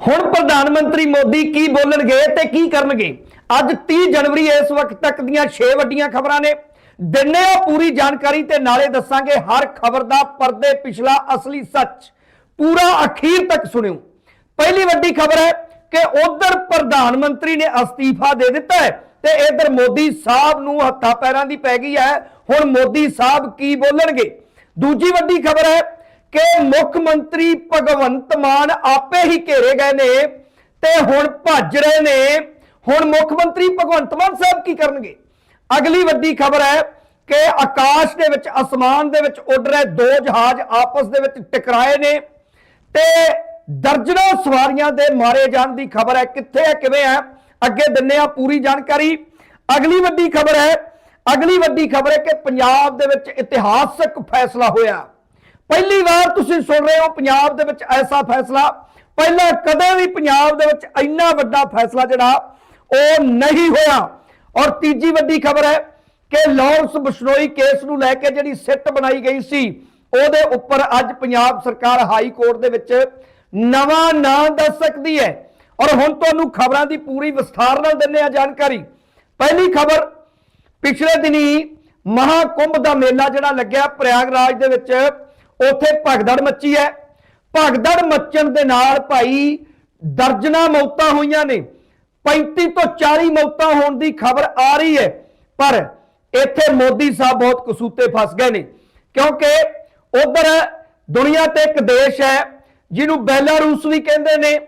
ਹੁਣ ਪ੍ਰਧਾਨ ਮੰਤਰੀ ਮੋਦੀ ਕੀ ਬੋਲਣਗੇ ਤੇ ਕੀ ਕਰਨਗੇ? ਅੱਜ 30 ਜਨਵਰੀ ਇਸ ਵਕਤ ਤੱਕ ਦੀਆਂ 6 ਵੱਡੀਆਂ ਖਬਰਾਂ ਨੇ। ਦਿਨੇ ਆ ਪੂਰੀ ਜਾਣਕਾਰੀ ਤੇ ਨਾਲੇ ਦੱਸਾਂਗੇ ਹਰ ਖਬਰ ਦਾ ਪਰਦੇ ਪਿਛਲਾ ਅਸਲੀ ਸੱਚ। ਪੂਰਾ ਅਖੀਰ ਤੱਕ ਸੁਣਿਓ। ਪਹਿਲੀ ਵੱਡੀ ਖਬਰ ਹੈ ਕਿ ਉਧਰ ਪ੍ਰਧਾਨ ਮੰਤਰੀ ਨੇ ਅਸਤੀਫਾ ਦੇ ਦਿੱਤਾ ਹੈ ਤੇ ਇਧਰ ਮੋਦੀ ਸਾਹਿਬ ਨੂੰ ਹੱਥਾਂ ਪੈਰਾਂ ਦੀ ਪੈ ਗਈ ਹੈ। ਹੁਣ ਮੋਦੀ ਸਾਹਿਬ ਕੀ ਬੋਲਣਗੇ? ਦੂਜੀ ਵੱਡੀ ਖਬਰ ਹੈ ਕਿ ਮੁੱਖ ਮੰਤਰੀ ਭਗਵੰਤ ਮਾਨ ਆਪੇ ਹੀ ਘੇਰੇ ਗਏ ਨੇ ਤੇ ਹੁਣ ਭੱਜ ਰਹੇ ਨੇ। ਹੁਣ ਮੁੱਖ ਮੰਤਰੀ ਭਗਵੰਤ ਮਾਨ ਸਾਹਿਬ ਕੀ ਕਰਨਗੇ? ਅਗਲੀ ਵੱਡੀ ਖਬਰ ਹੈ ਕਿ ਆਕਾਸ਼ ਦੇ ਵਿੱਚ, ਅਸਮਾਨ ਦੇ ਵਿੱਚ ਉੱਡ ਰਹੇ ਦੋ ਜਹਾਜ਼ ਆਪਸ ਦੇ ਵਿੱਚ ਟਕਰਾਏ ਨੇ ਤੇ ਦਰਜਨਾਂ ਸਵਾਰੀਆਂ ਦੇ ਮਾਰੇ ਜਾਣ ਦੀ ਖਬਰ ਹੈ। ਕਿੱਥੇ ਹੈ, ਕਿਵੇਂ ਹੈ? ਅੱਗੇ ਦਿੰਨੇ ਆ ਪੂਰੀ ਜਾਣਕਾਰੀ। ਅਗਲੀ ਵੱਡੀ ਖਬਰ ਹੈ, ਅਗਲੀ ਵੱਡੀ ਖਬਰ ਹੈ ਕਿ ਪੰਜਾਬ ਦੇ ਵਿੱਚ ਇਤਿਹਾਸਕ ਫੈਸਲਾ ਹੋਇਆ। ਪਹਿਲੀ ਵਾਰ ਤੁਸੀਂ ਸੁਣ ਰਹੇ ਹੋ ਪੰਜਾਬ ਦੇ ਵਿੱਚ ਐਸਾ ਫੈਸਲਾ। ਪਹਿਲਾਂ ਕਦੇ ਵੀ ਪੰਜਾਬ ਦੇ ਵਿੱਚ ਇੰਨਾ ਵੱਡਾ ਫੈਸਲਾ ਜਿਹੜਾ, ਉਹ ਨਹੀਂ ਹੋਇਆ। ਔਰ ਤੀਜੀ ਵੱਡੀ ਖਬਰ ਹੈ ਕਿ ਲਾਰੈਂਸ ਬਿਸ਼ਨੋਈ ਕੇਸ ਨੂੰ ਲੈ ਕੇ ਜਿਹੜੀ ਸਿੱਟ ਬਣਾਈ ਗਈ ਸੀ, ਉਹਦੇ ਉੱਪਰ ਅੱਜ ਪੰਜਾਬ ਸਰਕਾਰ ਹਾਈ ਕੋਰਟ ਦੇ ਵਿੱਚ ਨਵਾਂ ਨਾਂ ਦੱਸ ਸਕਦੀ ਹੈ। ਔਰ ਹੁਣ ਤੁਹਾਨੂੰ ਖਬਰਾਂ ਦੀ ਪੂਰੀ ਵਿਸਥਾਰ ਨਾਲ ਦਿੰਨੇ ਆ ਜਾਣਕਾਰੀ। ਪਹਿਲੀ ਖਬਰ, ਪਿਛਲੇ ਦਿਨੀ ਮਹਾਕੁੰਭ ਦਾ ਮੇਲਾ ਜਿਹੜਾ ਲੱਗਿਆ ਪ੍ਰਯਾਗਰਾਜ ਦੇ ਵਿੱਚ ਉੱਥੇ ਭਗਦੜ ਮੱਚੀ ਹੈ। ਭਗਦੜ ਮੱਚਣ ਦੇ ਨਾਲ ਭਾਈ ਦਰਜਨਾਂ ਮੌਤਾਂ ਹੋਈਆਂ ਨੇ। 35 ਤੋਂ 40 ਮੌਤਾਂ ਹੋਣ ਦੀ ਖਬਰ ਆ ਰਹੀ ਹੈ। ਪਰ ਇੱਥੇ ਮੋਦੀ ਸਾਹਿਬ ਬਹੁਤ ਕਸੂਤੇ ਫਸ ਗਏ ਨੇ। ਕਿਉਂਕਿ ਉਧਰ ਦੁਨੀਆ ਤੇ ਇੱਕ ਦੇਸ਼ ਹੈ, ਜਿਹਨੂੰ ਬੈਲਾਰੂਸ ਵੀ ਕਹਿੰਦੇ ਨੇ,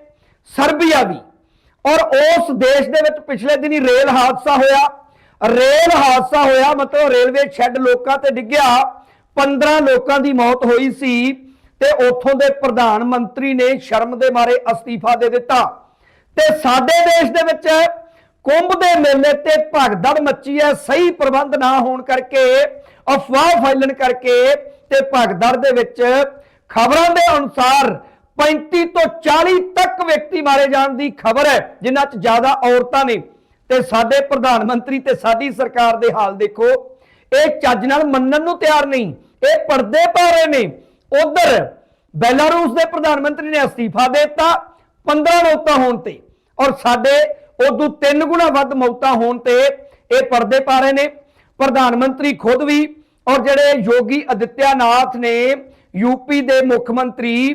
ਸਰਬੀਆ ਵੀ। ਔਰ ਉਸ ਦੇਸ਼ ਦੇ ਵਿੱਚ ਪਿਛਲੇ ਦਿਨੀ ਰੇਲ ਹਾਦਸਾ ਹੋਇਆ। ਰੇਲ ਹਾਦਸਾ ਹੋਇਆ, ਮਤਲਬ ਰੇਲਵੇ ਸ਼ੈੱਡ ਲੋਕਾਂ ਤੇ ਡਿੱਗਿਆ। 15 ਲੋਕਾਂ ਦੀ ਮੌਤ ਹੋਈ ਸੀ ਤੇ ਉੱਥੋਂ ਦੇ ਪ੍ਰਧਾਨ ਮੰਤਰੀ ਨੇ ਸ਼ਰਮ ਦੇ ਮਾਰੇ ਅਸਤੀਫਾ ਦੇ ਦਿੱਤਾ। ਤੇ ਸਾਡੇ ਦੇਸ਼ ਦੇ ਵਿੱਚ ਕੁੰਭ ਦੇ ਮੇਲੇ ਤੇ ਭਗਦੜ ਮੱਚੀ ਹੈ, ਸਹੀ ਪ੍ਰਬੰਧ ਨਾ ਹੋਣ ਕਰਕੇ, ਅਫਵਾਹ ਫੈਲਣ ਕਰਕੇ ਤੇ ਭਗਦੜ ਦੇ ਵਿੱਚ ਖਬਰਾਂ ਦੇ ਅਨੁਸਾਰ 35 ਤੋਂ 40 ਤੱਕ ਵਿਅਕਤੀ ਮਾਰੇ ਜਾਣ ਦੀ ਖਬਰ ਹੈ, ਜਿਨ੍ਹਾਂ 'ਚ ਜ਼ਿਆਦਾ ਔਰਤਾਂ ਨੇ। ਤੇ ਸਾਡੇ ਪ੍ਰਧਾਨ ਮੰਤਰੀ ਤੇ ਸਾਡੀ ਸਰਕਾਰ ਦੇ ਹਾਲ ਦੇਖੋ। ਇਹ ਚੱਜ ਨਾਲ ਮੰਨਣ ਨੂੰ ਤਿਆਰ ਨਹੀਂ। ਇਹ ਪਰਦੇ ਪਾ ਰਹੇ ਨੇ। ਉਧਰ ਬੈਲਾਰੂਸ ਦੇ ਪ੍ਰਧਾਨ ਮੰਤਰੀ ਨੇ ਅਸਤੀਫਾ ਦੇ ਦਿੱਤਾ 15 ਮੌਤਾਂ ਹੋਣ ਤੇ। ਔਰ ਸਾਡੇ ਉਦੋਂ ਤਿੰਨ ਗੁਣਾ ਵੱਧ ਮੌਤਾਂ ਹੋਣ ਤੇ ਇਹ ਪਰਦੇ ਪਾ ਰਹੇ ਨੇ। ਪ੍ਰਧਾਨ ਮੰਤਰੀ ਖੁਦ ਵੀ ਔਰ ਜਿਹੜੇ ਯੋਗੀ ਅਦਿੱਤਿਆਨਾਥ ਨੇ ਯੂਪੀ ਦੇ ਮੁੱਖ ਮੰਤਰੀ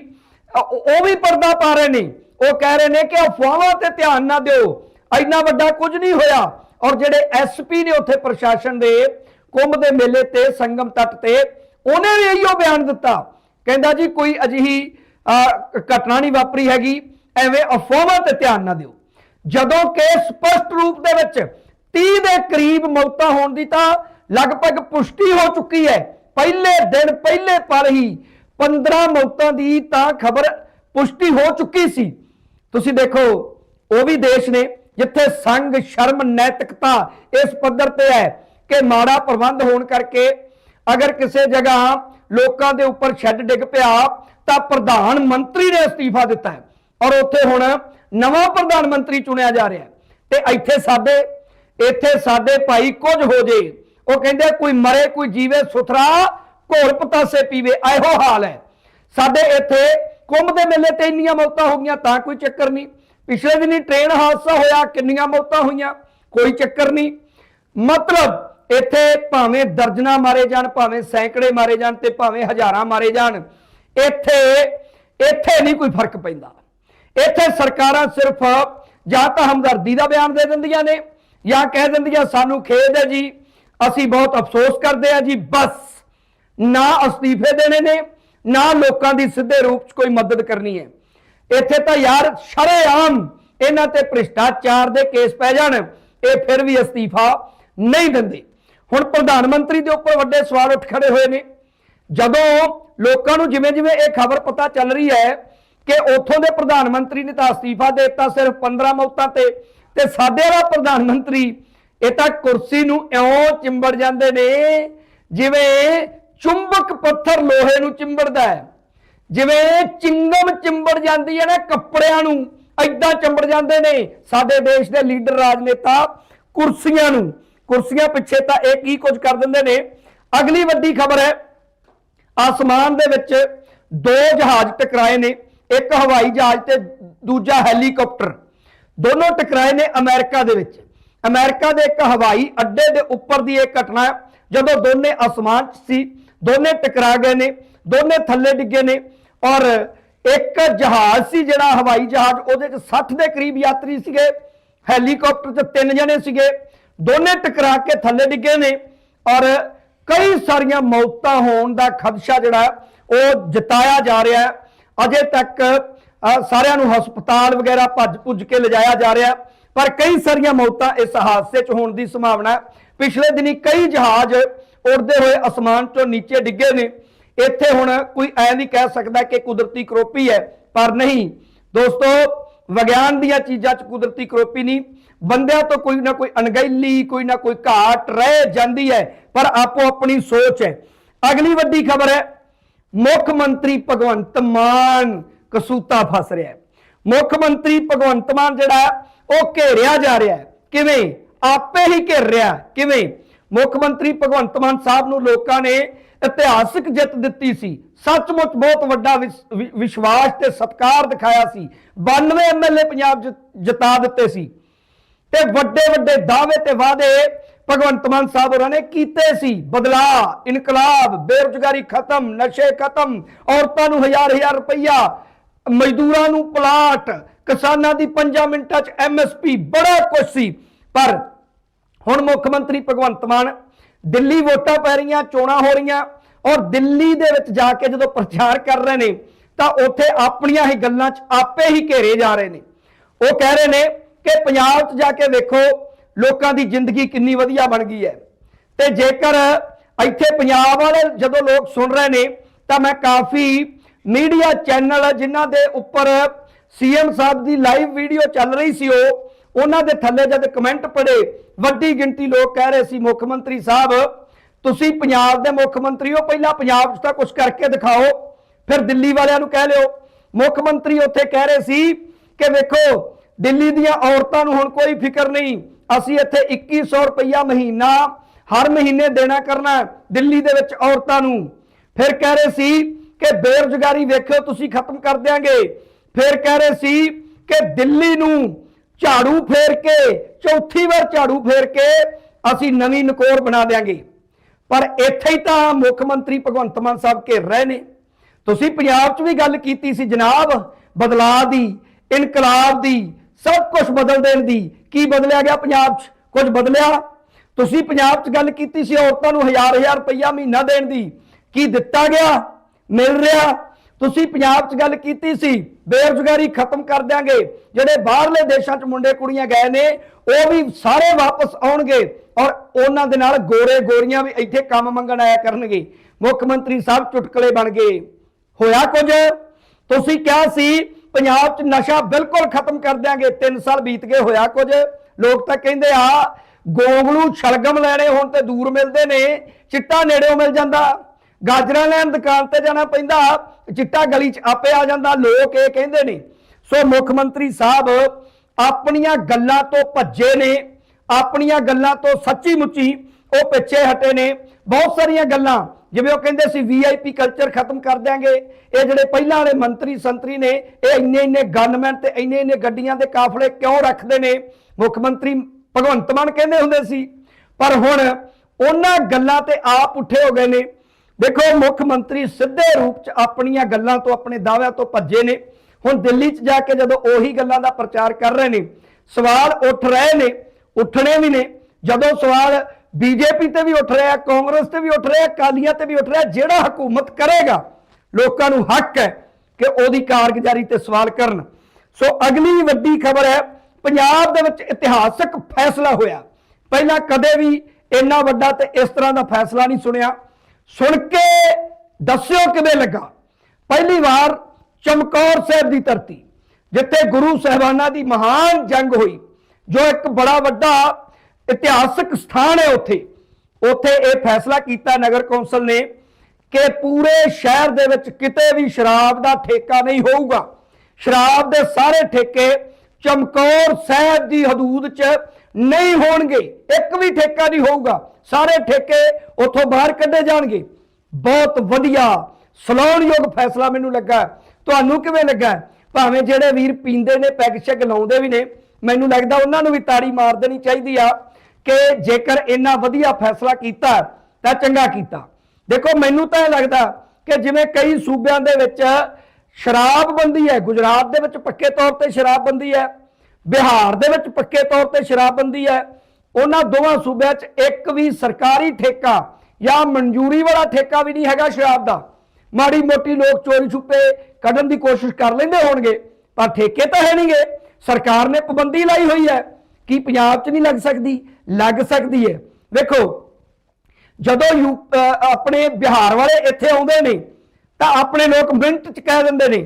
ਉਹ ਵੀ ਪਰਦਾ ਪਾ ਰਹੇ ਨੇ। ਉਹ ਕਹਿ ਰਹੇ ਨੇ ਕਿ ਅਫਵਾਹਾਂ ਤੇ ਧਿਆਨ ਨਾ ਦਿਓ। ਇੰਨਾ ਵੱਡਾ ਕੁਝ ਨਹੀਂ ਹੋਇਆ। ਔਰ ਜਿਹੜੇ ਐਸਪੀ ਨੇ ਉੱਥੇ ਪ੍ਰਸ਼ਾਸਨ ਦੇ ਕੁੰਭ ਦੇ ਮੇਲੇ ਤੇ, ਸੰਗਮ ਤੱਟ ਤੇ, ਉਹਨੇ ਵੀ ਇਹੋ ਬਿਆਨ ਦਿੱਤਾ। ਕਹਿੰਦਾ ਜੀ, ਕੋਈ ਅਜਿਹੀ ਘਟਨਾ ਨਹੀਂ ਵਾਪਰੀ ਹੈਗੀ, ਐਵੇਂ ਅਫਵਾਹਾਂ ਤੇ ਧਿਆਨ ਨਾ ਦਿਓ। ਜਦੋਂ ਕਿ ਸਪਸ਼ਟ ਰੂਪ ਦੇ ਵਿੱਚ 30 ਦੇ ਕਰੀਬ ਮੌਤਾਂ ਹੋਣ ਦੀ ਤਾਂ ਲਗਭਗ ਪੁਸ਼ਟੀ ਹੋ ਚੁੱਕੀ ਹੈ। ਪਹਿਲੇ ਦਿਨ ਪਹਿਲੇ ਪਲ ਹੀ 15 ਮੌਤਾਂ ਦੀ ਤਾਂ ਖਬਰ ਪੁਸ਼ਟੀ ਹੋ ਚੁੱਕੀ ਸੀ। ਤੁਸੀਂ ਦੇਖੋ, ਉਹ ਵੀ ਦੇਸ਼ ਨੇ, ਜਿੱਥੇ ਸੰਗ, ਸ਼ਰਮ, ਨੈਤਿਕਤਾ ਇਸ ਪੱਧਰ ਤੇ ਹੈ। ਕਿ ਮਾੜਾ ਪ੍ਰਬੰਧ ਹੋਣ ਕਰਕੇ ਅਗਰ ਕਿਸੇ ਜਗ੍ਹਾ ਲੋਕਾਂ ਦੇ ਉੱਪਰ ਛੱਡ ਡਿੱਗ ਪਿਆ, ਤਾਂ ਪ੍ਰਧਾਨ ਮੰਤਰੀ ਨੇ ਅਸਤੀਫਾ ਦਿੱਤਾ ਹੈ। ਔਰ ਉੱਥੇ ਹੁਣ ਨਵਾਂ ਪ੍ਰਧਾਨ ਮੰਤਰੀ ਚੁਣਿਆ ਜਾ ਰਿਹਾ ਤੇ ਇੱਥੇ ਸਾਡੇ ਇੱਥੇ ਸਾਡੇ ਭਾਈ ਕੁਝ ਹੋ ਜੇ, ਉਹ ਕਹਿੰਦੇ ਕੋਈ ਮਰੇ, ਕੋਈ ਜੀਵੇ, ਸੁਥਰਾ, ਘੋਲ ਪਤਾਸੇ ਪੀਵੇ, ਇਹੋ ਹਾਲ ਹੈ। ਸਾਡੇ ਇੱਥੇ ਕੁੰਭ ਦੇ ਮੇਲੇ ਤੇ ਇੰਨੀਆਂ ਮੌਤਾਂ ਹੋ ਗਈਆਂ, ਤਾਂ ਕੋਈ ਚੱਕਰ ਨਹੀਂ। ਪਿਛਲੇ ਦਿਨੀ ਟ੍ਰੇਨ ਹਾਦਸਾ ਹੋਇਆ, ਕਿੰਨੀਆਂ ਮੌਤਾਂ ਹੋਈਆਂ, ਕੋਈ ਚੱਕਰ ਨਹੀਂ। ਮਤਲਬ ਇੱਥੇ ਭਾਵੇਂ ਦਰਜਨਾ ਮਾਰੇ ਜਾਣ, ਭਾਵੇਂ ਸੈਂਕੜੇ ਮਾਰੇ ਜਾਣ ਤੇ ਭਾਵੇਂ ਹਜ਼ਾਰਾਂ ਮਾਰੇ ਜਾਣ, ਇੱਥੇ ਇੱਥੇ ਨਹੀਂ ਕੋਈ ਫ਼ਰਕ ਪੈਂਦਾ। ਇੱਥੇ ਸਰਕਾਰਾਂ ਸਿਰਫ ਜਾਂ ਤਾਂ ਹਮਦਰਦੀ ਦਾ ਬਿਆਨ ਦੇ ਦਿੰਦੀਆਂ ਨੇ ਜਾਂ ਕਹਿ ਦਿੰਦੀਆਂ, ਸਾਨੂੰ ਖੇਦ ਹੈ ਜੀ, ਅਸੀਂ ਬਹੁਤ ਅਫਸੋਸ ਕਰਦੇ ਹਾਂ ਜੀ, ਬਸ। ਨਾ ਅਸਤੀਫੇ ਦੇਣੇ ਨੇ, ਨਾ ਲੋਕਾਂ ਦੀ ਸਿੱਧੇ ਰੂਪ 'ਚ ਕੋਈ ਮਦਦ ਕਰਨੀ ਹੈ। ਇੱਥੇ ਤਾਂ ਯਾਰ ਸ਼ਰੇਆਮ ਇਹਨਾਂ ਤੇ ਭ੍ਰਿਸ਼ਟਾਚਾਰ ਦੇ ਕੇਸ ਪੈ ਜਾਣ, ਇਹ ਫਿਰ ਵੀ ਅਸਤੀਫਾ ਨਹੀਂ ਦਿੰਦੇ। ਹੁਣ ਪ੍ਰਧਾਨ ਮੰਤਰੀ ਦੇ ਉੱਪਰ ਵੱਡੇ ਸਵਾਲ ਉੱਠ ਖੜੇ ਹੋਏ ਨੇ। ਜਦੋਂ ਲੋਕਾਂ ਨੂੰ ਜਿਵੇਂ ਜਿਵੇਂ ਇਹ ਖਬਰ ਪਤਾ ਚੱਲ ਰਹੀ ਹੈ ਕਿ ਉੱਥੋਂ ਦੇ ਪ੍ਰਧਾਨ ਮੰਤਰੀ ਨੇ ਤਾਂ ਅਸਤੀਫਾ ਦੇ ਦਿੱਤਾ ਸਿਰਫ 15 ਮੌਤਾਂ ਤੇ ਤੇ ਸਾਡੇ ਦਾ ਪ੍ਰਧਾਨ ਮੰਤਰੀ, ਇਹ ਤਾਂ ਕੁਰਸੀ ਨੂੰ ਇਉਂ ਚਿੰਬੜ ਜਾਂਦੇ ਨੇ, ਜਿਵੇਂ ਚੁੰਬਕ ਪੱਥਰ ਲੋਹੇ ਨੂੰ ਚਿੰਬੜਦਾ ਹੈ। ਜਿਵੇਂ ਚਿੰਗਮ ਚਿੰਬੜ ਜਾਂਦੀ ਹੈ ਨਾ ਕੱਪੜਿਆਂ ਨੂੰ ਐਦਾਂ ਚਿੰਬੜ ਜਾਂਦੇ ਨੇ ਸਾਡੇ ਦੇਸ਼ ਦੇ ਲੀਡਰ ਰਾਜਨੇਤਾ ਕੁਰਸੀਆਂ ਨੂੰ। ਕੁਰਸੀਆਂ ਪਿੱਛੇ ਤਾਂ ਇਹ ਕੀ ਕੁਝ ਕਰ ਦਿੰਦੇ ਨੇ? ਅਗਲੀ ਵੱਡੀ ਖਬਰ ਹੈ, ਆਸਮਾਨ ਦੇ ਵਿੱਚ ਦੋ ਜਹਾਜ਼ ਟਕਰਾਏ ਨੇ, ਇੱਕ ਹਵਾਈ ਜਹਾਜ਼ ਤੇ ਦੂਜਾ ਹੈਲੀਕਾਪਟਰ। ਦੋਨੋਂ ਟਕਰਾਏ ਨੇ ਅਮਰੀਕਾ ਦੇ ਵਿੱਚ। ਅਮਰੀਕਾ ਦੇ ਇੱਕ ਹਵਾਈ ਅੱਡੇ ਦੇ ਉੱਪਰ ਦੀ ਇਹ ਘਟਨਾ ਹੈ, ਜਦੋਂ ਦੋਨੇ ਅਸਮਾਨ 'ਚ ਸੀ, ਦੋਨੇ ਟਕਰਾ ਗਏ ਨੇ, ਦੋਨੇ ਥੱਲੇ ਡਿੱਗੇ ਨੇ ਔਰ ਇੱਕ ਜਹਾਜ਼ ਸੀ ਜਿਹੜਾ ਹਵਾਈ ਜਹਾਜ਼ ਉਹਦੇ 'ਚ 60 ਦੇ ਕਰੀਬ ਯਾਤਰੀ ਸੀਗੇ, ਹੈਲੀਕਾਪਟਰ 'ਚ ਤਿੰਨ ਜਣੇ ਸੀਗੇ ਦੋਨੇ ਟਕਰਾ ਕੇ ਥੱਲੇ ਡਿੱਗੇ ਨੇ ਔਰ ਕਈ ਸਾਰੀਆਂ ਮੌਤਾਂ ਹੋਣ ਦਾ ਖਦਸ਼ਾ ਜਿਹੜਾ ਉਹ ਜਤਾਇਆ ਜਾ ਰਿਹਾ ਹੈ। ਅਜੇ ਤੱਕ ਸਾਰਿਆਂ ਨੂੰ ਹਸਪਤਾਲ ਵਗੈਰਾ ਭੱਜ ਭੁੱਜ ਕੇ ਲਿਜਾਇਆ ਜਾ ਰਿਹਾ ਪਰ ਕਈ ਸਾਰੀਆਂ ਮੌਤਾਂ ਇਸ ਹਾਦਸੇ 'ਚ ਹੋਣ ਦੀ ਸੰਭਾਵਨਾ ਪਿਛਲੇ ਦਿਨੀ ਕਈ ਜਹਾਜ਼ ਉੜਦੇ ਹੋਏ ਅਸਮਾਨ 'ਚੋਂ ਨੀਚੇ ਡਿੱਗੇ ਨੇ। ਇੱਥੇ ਹੁਣ ਕੋਈ ਐ ਨਹੀਂ ਕਹਿ ਸਕਦਾ ਕਿ ਕੁਦਰਤੀ ਕਰੋਪੀ ਹੈ, ਪਰ ਨਹੀਂ। ਦੋਸਤੋ ਵਿਗਿਆਨ ਦੀਆਂ ਚੀਜ਼ਾਂ 'ਚ ਕੁਦਰਤੀ ਕਰੋਪੀ ਨਹੀਂ। ਬੰਦਿਆਂ ਤੋਂ ਕੋਈ ਨਾ ਕੋਈ ਅਣਗਹਿਲੀ, ਕੋਈ ਨਾ ਕੋਈ ਘਾਟ ਰਹਿ ਜਾਂਦੀ ਹੈ, ਪਰ ਆਪੋ ਆਪਣੀ ਸੋਚ ਹੈ। ਅਗਲੀ ਵੱਡੀ ਖਬਰ ਹੈ, ਮੁੱਖ ਮੰਤਰੀ ਭਗਵੰਤ ਮਾਨ ਕਸੂਤਾ ਫਸ ਰਿਹਾ ਹੈ। ਮੁੱਖ ਮੰਤਰੀ ਭਗਵੰਤ ਮਾਨ ਜਿਹੜਾ ਉਹ ਘੇਰਿਆ ਜਾ ਰਿਹਾ ਹੈ। ਕਿਵੇਂ? ਆਪੇ ਹੀ ਘੇਰ ਰਿਹਾ ਕਿਵੇਂ? ਮੁੱਖ ਮੰਤਰੀ ਭਗਵੰਤ ਮਾਨ ਸਾਹਿਬ ਨੂੰ ਲੋਕਾਂ ਨੇ ਇਤਿਹਾਸਕ ਜਿੱਤ ਦਿੱਤੀ ਸੀ। ਸੱਚਮੁੱਚ ਬਹੁਤ ਵੱਡਾ ਵਿਸ਼ਵਾਸ ਤੇ ਸਤਿਕਾਰ ਦਿਖਾਇਆ ਸੀ। 92 ਐਮਐਲਏ ਪੰਜਾਬ ਜਿ- ਜਿਤਾ ਦਿੱਤੇ ਸੀ। ਤੇ ਵੱਡੇ ਵੱਡੇ ਦਾਅਵੇ ਤੇ ਵਾਅਦੇ ਭਗਵੰਤ ਮਾਨ ਸਾਹਿਬ ਹੋਰਾਂ ਨੇ ਕੀਤੇ ਸੀ। ਬਦਲਾ ਇਨਕਲਾਬ, ਬੇਰੁਜ਼ਗਾਰੀ ਖਤਮ, ਨਸ਼ੇ ਖਤਮ, ਔਰਤਾਂ ਨੂੰ ਹਜ਼ਾਰ ਹਜ਼ਾਰ ਰੁਪਈਆ, ਮਜ਼ਦੂਰਾਂ ਨੂੰ ਪਲਾਟ, ਕਿਸਾਨਾਂ ਦੀ 5 ਮਿੰਟਾਂ 'ਚ ਐਮਐਸਪੀ ਬੜਾ ਕੁਝ ਸੀ। ਪਰ ਹੁਣ ਮੁੱਖ ਮੰਤਰੀ ਭਗਵੰਤ ਮਾਨ ਦਿੱਲੀ ਵੋਟਾਂ ਪੈ ਰਹੀਆਂ, ਚੋਣਾਂ ਹੋ ਰਹੀਆਂ ਔਰ ਦਿੱਲੀ ਦੇ ਵਿੱਚ ਜਾ ਕੇ ਜਦੋਂ ਪ੍ਰਚਾਰ ਕਰ ਰਹੇ ਨੇ, ਤਾਂ ਉੱਥੇ ਆਪਣੀਆਂ ਹੀ ਗੱਲਾਂ 'ਚ ਆਪੇ ਹੀ ਘੇਰੇ ਜਾ ਰਹੇ ਨੇ। ਉਹ ਕਹਿ ਰਹੇ ਨੇ ਕਿ ਪੰਜਾਬ 'ਚ ਜਾ ਕੇ ਵੇਖੋ, ਲੋਕਾਂ ਦੀ ਜ਼ਿੰਦਗੀ ਕਿੰਨੀ ਵਧੀਆ ਬਣ ਗਈ ਹੈ। ਤੇ ਜੇਕਰ ਇੱਥੇ ਪੰਜਾਬ ਵਾਲੇ ਜਦੋਂ ਲੋਕ ਸੁਣ ਰਹੇ ਨੇ, ਤਾਂ ਮੈਂ ਕਾਫੀ ਮੀਡੀਆ ਚੈਨਲ ਜਿਨ੍ਹਾਂ ਦੇ ਉੱਪਰ ਸੀਐਮ ਸਾਹਿਬ ਦੀ ਲਾਈਵ ਵੀਡੀਓ ਚੱਲ ਰਹੀ ਸੀ ਉਹ ਉਹਨਾਂ ਦੇ ਥੱਲੇ ਜਦ ਕਮੈਂਟ ਪੜੇ ਵੱਡੀ ਗਿਣਤੀ ਲੋਕ ਕਹਿ ਰਹੇ ਸੀ, ਮੁੱਖ ਮੰਤਰੀ ਸਾਹਿਬ, ਤੁਸੀਂ ਪੰਜਾਬ ਦੇ ਮੁੱਖ ਮੰਤਰੀ ਹੋ, ਪਹਿਲਾਂ ਪੰਜਾਬ 'ਚ ਤਾਂ ਕੁਝ ਕਰਕੇ ਦਿਖਾਓ, ਫਿਰ ਦਿੱਲੀ ਵਾਲਿਆਂ ਨੂੰ ਕਹਿ ਲਿਓ। ਮੁੱਖ ਮੰਤਰੀ ਉੱਥੇ ਕਹਿ ਰਹੇ ਸੀ ਕਿ ਵੇਖੋ, ਦਿੱਲੀ ਦੀਆਂ ਔਰਤਾਂ ਨੂੰ ਹੁਣ ਕੋਈ ਫਿਕਰ ਨਹੀਂ, ਅਸੀਂ ਇੱਥੇ 2100 ਰੁਪਇਆ ਮਹੀਨਾ ਹਰ ਮਹੀਨੇ ਦੇਣਾ ਕਰਨਾ ਦਿੱਲੀ ਦੇ ਵਿੱਚ ਔਰਤਾਂ ਨੂੰ। ਫਿਰ ਕਹਿ ਰਹੇ ਸੀ ਕਿ ਬੇਰੁਜ਼ਗਾਰੀ ਵੇਖਿਓ, ਤੁਸੀਂ ਖਤਮ ਕਰ ਦਿਆਂਗੇ। ਫਿਰ ਕਹਿ ਰਹੇ ਸੀ ਕਿ ਦਿੱਲੀ ਨੂੰ ਝਾੜੂ ਫੇਰ ਕੇ, ਚੌਥੀ ਵਾਰ ਝਾੜੂ ਫੇਰ ਕੇ ਅਸੀਂ ਨਵੀਂ ਨਕੋਰ ਬਣਾ ਦਿਆਂਗੇ। ਪਰ ਇੱਥੇ ਹੀ ਤਾਂ ਮੁੱਖ ਮੰਤਰੀ ਭਗਵੰਤ ਮਾਨ ਸਾਹਿਬ ਘੇਰ ਰਹੇ ਨੇ। ਤੁਸੀਂ ਪੰਜਾਬ 'ਚ ਵੀ ਗੱਲ ਕੀਤੀ ਸੀ ਜਨਾਬ, ਬਦਲਾਅ ਦੀ, ਇਨਕਲਾਬ ਦੀ, ਸਭ ਕੁਝ ਬਦਲ ਦੇਣ ਦੀ। ਕੀ ਬਦਲਿਆ ਗਿਆ ਪੰਜਾਬ 'ਚ? ਕੁਝ ਬਦਲਿਆ? ਤੁਸੀਂ ਪੰਜਾਬ 'ਚ ਗੱਲ ਕੀਤੀ ਸੀ ਔਰਤਾਂ ਨੂੰ ਹਜ਼ਾਰ ਹਜ਼ਾਰ ਰੁਪਈਆ ਮਹੀਨਾ ਦੇਣ ਦੀ। ਕੀ ਦਿੱਤਾ ਗਿਆ? ਮਿਲ ਰਿਹਾ? ਤੁਸੀਂ ਪੰਜਾਬ 'ਚ ਗੱਲ ਕੀਤੀ ਸੀ, ਬੇਰੁਜ਼ਗਾਰੀ ਖਤਮ ਕਰ ਦਿਆਂਗੇ। ਜਿਹੜੇ ਬਾਹਰਲੇ ਦੇਸ਼ਾਂ 'ਚ ਮੁੰਡੇ ਕੁੜੀਆਂ ਗਏ ਨੇ, ਉਹ ਵੀ ਸਾਰੇ ਵਾਪਸ ਆਉਣਗੇ ਔਰ ਉਹਨਾਂ ਦੇ ਨਾਲ ਗੋਰੇ ਗੋਰੀਆਂ ਵੀ ਇੱਥੇ ਕੰਮ ਮੰਗਣ ਆਇਆ ਕਰਨਗੇ। ਮੁੱਖ ਮੰਤਰੀ ਸਾਹਿਬ ਚੁਟਕਲੇ ਬਣ ਗਏ। ਹੋਇਆ ਕੁਝ? ਤੁਸੀਂ ਕਿਹਾ ਸੀ, ਪੰਜਾਬ 'ਚ ਨਸ਼ਾ ਬਿਲਕੁਲ ਖਤਮ ਕਰ ਦਿਆਂਗੇ। 3 ਸਾਲ ਬੀਤ ਗਏ, ਹੋਇਆ ਕੁਝ? ਲੋਕ ਤਾਂ ਕਹਿੰਦੇ ਆ, ਗੋਗਲੂ ਛਲਗਮ ਲੈਣੇ ਹੁਣ ਤੇ ਦੂਰ ਮਿਲਦੇ ਨੇ, ਚਿੱਟਾ ਨੇੜਿਓਂ ਮਿਲ ਜਾਂਦਾ। ਗਾਜਰਾਂ ਲੈਣ ਦੁਕਾਨ ਤੇ ਜਾਣਾ ਪੈਂਦਾ, ਚਿੱਟਾ ਗਲੀ 'ਚ ਆਪੇ ਆ ਜਾਂਦਾ, ਲੋਕ ਇਹ ਕਹਿੰਦੇ ਨੇ। ਸੋ ਮੁੱਖ ਮੰਤਰੀ ਸਾਹਿਬ, ਆਪਣੀਆਂ ਗੱਲਾਂ ਤੋਂ ਭੱਜੇ ਨੇ, ਆਪਣੀਆਂ ਗੱਲਾਂ ਤੋਂ ਸੱਚੀ ਮੁੱਚੀ ਉਹ ਪਿੱਛੇ ਹਟੇ ਨੇ। ਬਹੁਤ ਸਾਰੀਆਂ ਗੱਲਾਂ, ਜਿਵੇਂ ਉਹ ਕਹਿੰਦੇ ਸੀ ਵੀਆਈਪੀ ਕਲਚਰ ਖਤਮ ਕਰ ਦਿਆਂਗੇ। ਇਹ ਜਿਹੜੇ ਪਹਿਲਾਂ ਵਾਲੇ ਮੰਤਰੀ ਸੰਤਰੀ ਨੇ, ਇਹ ਇੰਨੇ ਇੰਨੇ ਗਨਮੈਨ ਤੇ ਇੰਨੇ ਇੰਨੇ ਗੱਡੀਆਂ ਦੇ ਕਾਫਲੇ ਕਿਉਂ ਰੱਖਦੇ ਨੇ? ਮੁੱਖ ਮੰਤਰੀ ਭਗਵੰਤ ਮਾਨ ਕਹਿੰਦੇ ਹੁੰਦੇ ਸੀ। ਪਰ ਹੁਣ ਉਹਨਾਂ ਗੱਲਾਂ ਤੇ ਆਪ ਉੱਠੇ ਹੋ ਗਏ ਨੇ। ਦੇਖੋ, ਮੁੱਖ ਮੰਤਰੀ ਸਿੱਧੇ ਰੂਪ ਚ ਆਪਣੀਆਂ ਗੱਲਾਂ ਤੋਂ, ਆਪਣੇ ਦਾਅਵਿਆਂ ਤੋਂ ਭੱਜੇ ਨੇ। ਹੁਣ ਦਿੱਲੀ ਚ ਜਾ ਕੇ ਜਦੋਂ ਉਹੀ ਗੱਲਾਂ ਦਾ ਪ੍ਰਚਾਰ ਕਰ ਰਹੇ ਨੇ, ਸਵਾਲ ਉੱਠ ਰਹੇ ਨੇ, ਉੱਠਣੇ ਵੀ ਨੇ। ਜਦੋਂ ਸਵਾਲ ਬੀਜੇਪੀ ਤੇ ਵੀ ਉੱਠ ਰਿਹਾ, ਕਾਂਗਰਸ ਤੇ ਵੀ ਉੱਠ ਰਿਹਾ, ਅਕਾਲੀਆਂ ਤੇ ਵੀ ਉੱਠ ਰਿਹਾ, ਜਿਹੜਾ ਹਕੂਮਤ ਕਰੇਗਾ, ਲੋਕਾਂ ਨੂੰ ਹੱਕ ਹੈ ਕਿ ਉਹਦੀ ਕਾਰਗੁਜ਼ਾਰੀ ਤੇ ਸਵਾਲ ਕਰਨ। ਸੋ ਅਗਲੀ ਵੱਡੀ ਖਬਰ ਹੈ, ਪੰਜਾਬ ਦੇ ਵਿੱਚ ਇਤਿਹਾਸਕ ਫੈਸਲਾ ਹੋਇਆ। ਪਹਿਲਾਂ ਕਦੇ ਵੀ ਇੰਨਾ ਵੱਡਾ ਤੇ ਇਸ ਤਰ੍ਹਾਂ ਦਾ ਫੈਸਲਾ ਨਹੀਂ ਸੁਣਿਆ। ਸੁਣ ਕੇ ਦੱਸਿਓ ਕਿਵੇਂ ਲੱਗਾ। ਪਹਿਲੀ ਵਾਰ ਚਮਕੌਰ ਸਾਹਿਬ ਦੀ ਧਰਤੀ, ਜਿੱਥੇ ਗੁਰੂ ਸਾਹਿਬਾਨਾਂ ਦੀ ਮਹਾਨ ਜੰਗ ਹੋਈ, ਜੋ ਇੱਕ ਬੜਾ ਵੱਡਾ ਇਤਿਹਾਸਕ ਸਥਾਨ ਹੈ ਉੱਥੇ। ਉੱਥੇ ਇਹ ਫੈਸਲਾ ਕੀਤਾ ਨਗਰ ਕੌਂਸਲ ਨੇ ਕਿ ਪੂਰੇ ਸ਼ਹਿਰ ਦੇ ਵਿੱਚ ਕਿਤੇ ਵੀ ਸ਼ਰਾਬ ਦਾ ਠੇਕਾ ਨਹੀਂ ਹੋਊਗਾ। ਸ਼ਰਾਬ ਦੇ ਸਾਰੇ ਠੇਕੇ ਚਮਕੌਰ ਸਾਹਿਬ ਦੀ ਹਦੂਦ 'ਚ ਨਹੀਂ ਹੋਣਗੇ। ਇੱਕ ਵੀ ਠੇਕਾ ਨਹੀਂ ਹੋਊਗਾ। ਸਾਰੇ ਠੇਕੇ ਉੱਥੋਂ ਬਾਹਰ ਕੱਢੇ ਜਾਣਗੇ। ਬਹੁਤ ਵਧੀਆ, ਸਲਾਹੁਣਯੋਗ ਫੈਸਲਾ ਮੈਨੂੰ ਲੱਗਾ। ਤੁਹਾਨੂੰ ਕਿਵੇਂ ਲੱਗਾ? ਭਾਵੇਂ ਜਿਹੜੇ ਵੀਰ ਪੀਂਦੇ ਨੇ ਪੈਗ ਸ਼ੈਗ ਲਾਉਂਦੇ ਵੀ ਨੇ, ਮੈਨੂੰ ਲੱਗਦਾ ਉਹਨਾਂ ਨੂੰ ਵੀ ਤਾੜੀ ਮਾਰ ਦੇਣੀ ਚਾਹੀਦੀ ਆ ਕਿ ਜੇਕਰ ਇੰਨਾ ਵਧੀਆ ਫੈਸਲਾ ਕੀਤਾ, ਤਾਂ ਚੰਗਾ ਕੀਤਾ। ਦੇਖੋ, ਮੈਨੂੰ ਤਾਂ ਇਹ ਲੱਗਦਾ ਕਿ ਜਿਵੇਂ ਕਈ ਸੂਬਿਆਂ ਦੇ ਵਿੱਚ ਸ਼ਰਾਬਬੰਦੀ ਹੈ, ਗੁਜਰਾਤ ਦੇ ਵਿੱਚ ਪੱਕੇ ਤੌਰ ਤੇ ਸ਼ਰਾਬਬੰਦੀ ਹੈ ਬਿਹਾਰ ਦੇ ਵਿੱਚ ਪੱਕੇ ਤੌਰ ਤੇ ਸ਼ਰਾਬਬੰਦੀ ਹੈ। ਉਹਨਾਂ ਦੋਵਾਂ ਸੂਬਿਆਂ 'ਚ ਇੱਕ ਵੀ ਸਰਕਾਰੀ ਠੇਕਾ ਜਾਂ ਮਨਜ਼ੂਰੀ ਵਾਲਾ ਠੇਕਾ ਵੀ ਨਹੀਂ ਹੈਗਾ ਸ਼ਰਾਬ ਦਾ। ਮਾੜੀ ਮੋਟੀ ਲੋਕ ਚੋਰੀ ਛੁਪੇ ਕੱਢਣ ਦੀ ਕੋਸ਼ਿਸ਼ ਕਰ ਲੈਂਦੇ ਹੋਣਗੇ, ਪਰ ਠੇਕੇ ਤਾਂ ਹੈ ਨਹੀਂਗੇ। ਸਰਕਾਰ ਨੇ ਪਾਬੰਦੀ ਲਾਈ ਹੋਈ ਹੈ। ਕੀ ਪੰਜਾਬ 'ਚ ਨਹੀਂ ਲੱਗ ਸਕਦੀ? ਲੱਗ ਸਕਦੀ ਹੈ। ਵੇਖੋ, ਜਦੋਂ ਯੂ ਆਪਣੇ ਬਿਹਾਰ ਵਾਲੇ ਇੱਥੇ ਆਉਂਦੇ ਨੇ, ਤਾਂ ਆਪਣੇ ਲੋਕ ਮਿੰਟ 'ਚ ਕਹਿ ਦਿੰਦੇ ਨੇ,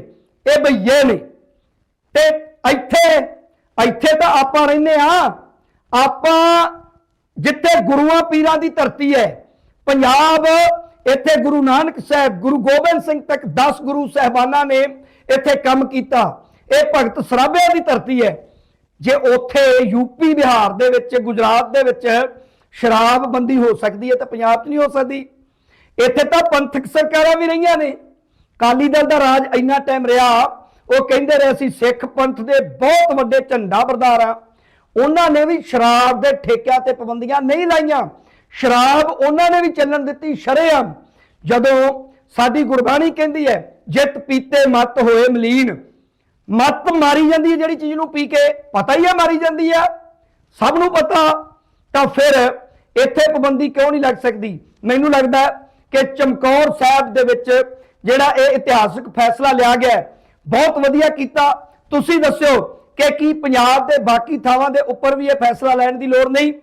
ਇਹ ਬਈਏ ਨੇ। ਤੇ ਇੱਥੇ ਇੱਥੇ ਤਾਂ ਆਪਾਂ ਰਹਿੰਦੇ ਆ ਆਪਾਂ ਜਿੱਥੇ ਗੁਰੂਆਂ ਪੀਰਾਂ ਦੀ ਧਰਤੀ ਹੈ, ਪੰਜਾਬ, ਇੱਥੇ ਗੁਰੂ ਨਾਨਕ ਸਾਹਿਬ, ਗੁਰੂ ਗੋਬਿੰਦ ਸਿੰਘ ਤੱਕ 10 ਗੁਰੂ ਸਹਿਬਾਨਾਂ ਨੇ ਇੱਥੇ ਕੰਮ ਕੀਤਾ। ਇਹ ਭਗਤ ਸਰਾਭਿਆਂ ਦੀ ਧਰਤੀ ਹੈ। ਜੇ ਉੱਥੇ ਯੂਪੀ ਬਿਹਾਰ ਦੇ ਵਿੱਚ, ਗੁਜਰਾਤ ਦੇ ਵਿੱਚ ਸ਼ਰਾਬਬੰਦੀ ਹੋ ਸਕਦੀ ਹੈ ਤਾਂ ਪੰਜਾਬ 'ਚ ਨਹੀਂ ਹੋ ਸਕਦੀ। ਇੱਥੇ ਤਾਂ ਪੰਥਕ ਸਰਕਾਰਾਂ ਵੀ ਰਹੀਆਂ ਨੇ। ਕਾਲੀ ਦਲ ਦਾ ਰਾਜ ਇੰਨਾ ਟਾਈਮ ਰਿਹਾ ਉਹ ਕਹਿੰਦੇ ਰਹੇ, ਅਸੀਂ ਸਿੱਖ ਪੰਥ ਦੇ ਬਹੁਤ ਵੱਡੇ ਝੰਡਾ ਬਰਦਾਰ ਆ ਉਹਨਾਂ ਨੇ ਵੀ ਸ਼ਰਾਬ ਦੇ ਠੇਕਿਆਂ ਤੇ ਪਾਬੰਦੀਆਂ ਨਹੀਂ ਲਾਈਆਂ। ਸ਼ਰਾਬ ਉਹਨਾਂ ਨੇ ਵੀ ਚੱਲਣ ਦਿੱਤੀ, ਸ਼ਰੇਆਮ। ਜਦੋਂ ਸਾਡੀ ਗੁਰਬਾਣੀ ਕਹਿੰਦੀ ਹੈ, ਜਿਤ ਪੀਤੇ ਮਤ ਹੋਏ ਮਲੀਨ। ਮਤ ਮਾਰੀ ਜਾਂਦੀ ਹੈ ਜਿਹੜੀ ਚੀਜ਼ ਨੂੰ ਪੀ ਕੇ, ਪਤਾ ਹੀ ਹੈ ਮਾਰੀ ਜਾਂਦੀ ਹੈ ਸਭ ਨੂੰ ਪਤਾ, ਤਾਂ ਫਿਰ ਇੱਥੇ ਪਾਬੰਦੀ ਕਿਉਂ ਨਹੀਂ ਲੱਗ ਸਕਦੀ? ਮੈਨੂੰ ਲੱਗਦਾ ਕਿ ਚਮਕੌਰ ਸਾਹਿਬ ਦੇ ਵਿੱਚ ਜਿਹੜਾ ਇਹ ਇਤਿਹਾਸਕ ਫੈਸਲਾ ਲਿਆ ਗਿਆ ਬਹੁਤ ਵਧੀਆ ਕੀਤਾ। ਤੁਸੀਂ ਦੱਸਿਓ ਕਿ ਕੀ ਪੰਜਾਬ ਦੇ ਬਾਕੀ ਥਾਵਾਂ ਦੇ ਉੱਪਰ ਵੀ ਇਹ ਫੈਸਲਾ ਲੈਣ ਦੀ ਲੋੜ ਨਹੀਂ?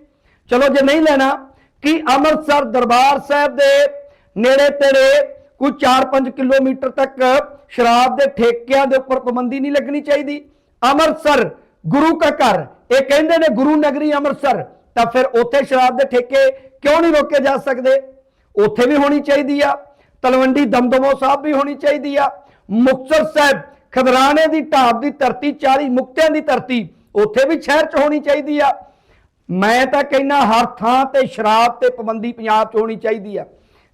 ਚਲੋ ਜੇ ਨਹੀਂ ਲੈਣਾ, ਕਿ ਅੰਮ੍ਰਿਤਸਰ ਦਰਬਾਰ ਸਾਹਿਬ ਦੇ ਨੇੜੇ ਤੇੜੇ ਕੋਈ 4-5 ਕਿਲੋਮੀਟਰ ਤੱਕ ਸ਼ਰਾਬ ਦੇ ਠੇਕਿਆਂ ਦੇ ਉੱਪਰ ਪਾਬੰਦੀ ਨਹੀਂ ਲੱਗਣੀ ਚਾਹੀਦੀ? ਅੰਮ੍ਰਿਤਸਰ ਗੁਰੂ ਕਾ ਘਰ। ਇਹ ਕਹਿੰਦੇ ਨੇ ਗੁਰੂ ਨਗਰੀ ਅੰਮ੍ਰਿਤਸਰ। ਤਾਂ ਫਿਰ ਉੱਥੇ ਸ਼ਰਾਬ ਦੇ ਠੇਕੇ ਕਿਉਂ ਨਹੀਂ ਰੋਕੇ ਜਾ ਸਕਦੇ? ਉੱਥੇ ਵੀ ਹੋਣੀ ਚਾਹੀਦੀ ਆ। ਤਲਵੰਡੀ ਦਮਦਮੋ ਸਾਹਿਬ ਵੀ ਹੋਣੀ ਚਾਹੀਦੀ ਆ। ਮੁਕਤਸਰ ਸਾਹਿਬ ਖਦਰਾਣੇ ਦੀ ਢਾਬ ਦੀ ਧਰਤੀ 40 ਮੁਕਤਿਆਂ ਦੀ ਧਰਤੀ, ਉੱਥੇ ਵੀ ਸ਼ਹਿਰ 'ਚ ਹੋਣੀ ਚਾਹੀਦੀ ਆ। ਮੈਂ ਤਾਂ ਕਹਿੰਦਾ ਹਰ ਥਾਂ ਤੇ ਸ਼ਰਾਬ ਤੇ ਪਾਬੰਦੀ ਪੰਜਾਬ 'ਚ ਹੋਣੀ ਚਾਹੀਦੀ ਆ।